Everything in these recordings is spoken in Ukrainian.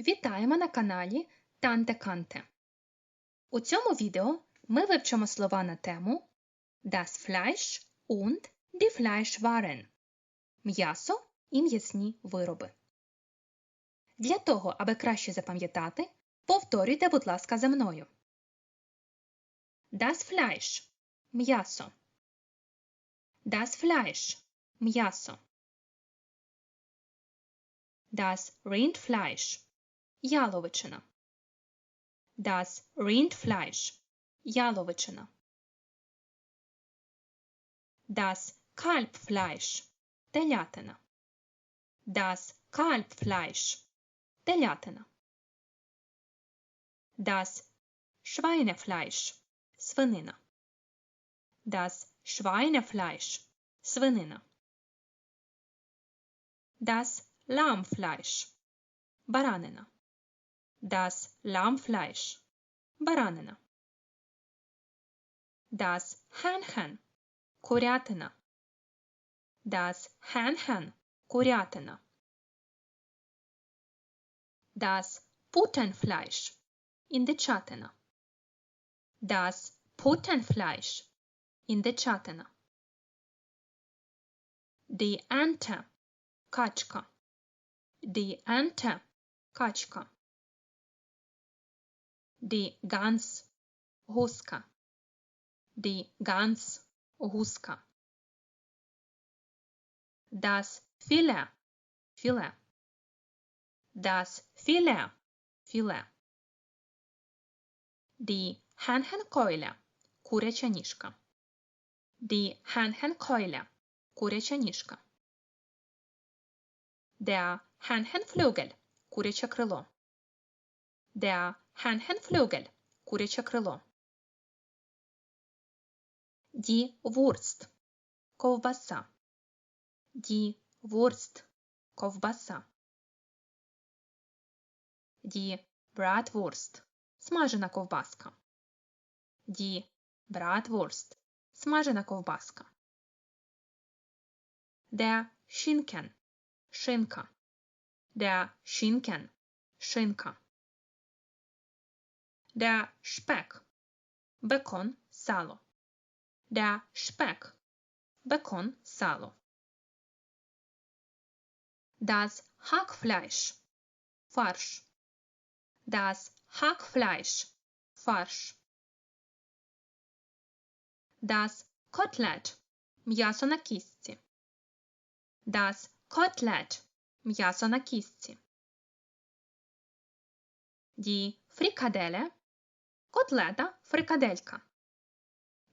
Вітаємо на каналі Танте Канте. У цьому відео ми вивчимо слова на тему Das Fleisch und die Fleischwaren м'ясо і м'ясні вироби. Для того, аби краще запам'ятати, повторюйте, будь ласка, за мною. Das Fleisch – м'ясо. Das Fleisch – м'ясо. Das Rindfleisch – яловичина. Das Rindfleisch – яловичина. Das Kalbfleisch – телятина. Das Kalbfleisch – телятина. Das Schweinefleisch – свинина. Das Schweinefleisch – свинина. Das Lammfleisch – баранина. Das Lammfleisch – баранина. Das Hähnchen – курятина. Das Hähnchen – курятина. Das Puttenfleisch – індичатина. Das Puttenfleisch – індичатина. Die Ente – качка. Die Ente – качка. Die Gans – гуска. Die Gans – гуска. Das Filet – філе. Das Filet – філе. Die Hähnchenkeule – куряча ніжка. Die Hähnchenkeule – куряча ніжка. Der Hähnchenflügel – куряче крило. Der Hähnchenflügel – куряче крило. Die Wurst – ковбаса. Die Wurst – ковбаса. Die Bratwurst – смажена ковбаска. Die Bratwurst – смажена ковбаска. Der Schinken – шинка. Der Schinken – шинка. Der Speck – бекон, сало. Der Speck – бекон, сало. Das Hackfleisch – фарш. Das Hackfleisch – фарш. Das Kotelett – м'ясо на кістці. Das Kotelett – м'ясо на кістці. Die Frikadelle – котлета, фрикаделька.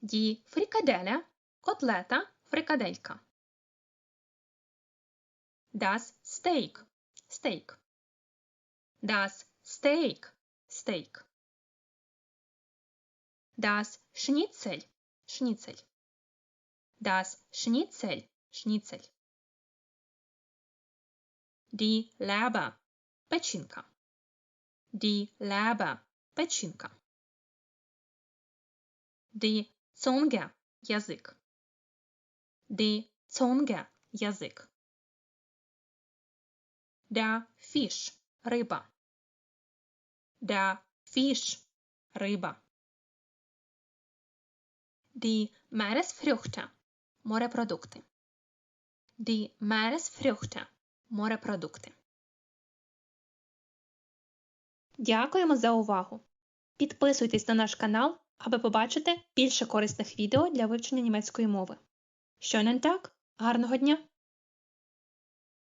Die Frikadelle – котлета, фрикаделька. Das Steak – стейк. Das Steak – стейк. Das Schnitzel – шніцель. Das Schnitzel – шніцель. Die Leber – печінка. Die Leber – печінка. Die Zunge – язик. Die Zunge – язик. Der Fisch – риба. Der Fisch – риба. Die Meeresfrüchte – морепродукти. Die Meeresfrüchte – морепродукти. Дякуємо за увагу! Підписуйтесь на наш канал, аби побачити більше корисних відео для вивчення німецької мови. Schönen Tag! Гарного дня!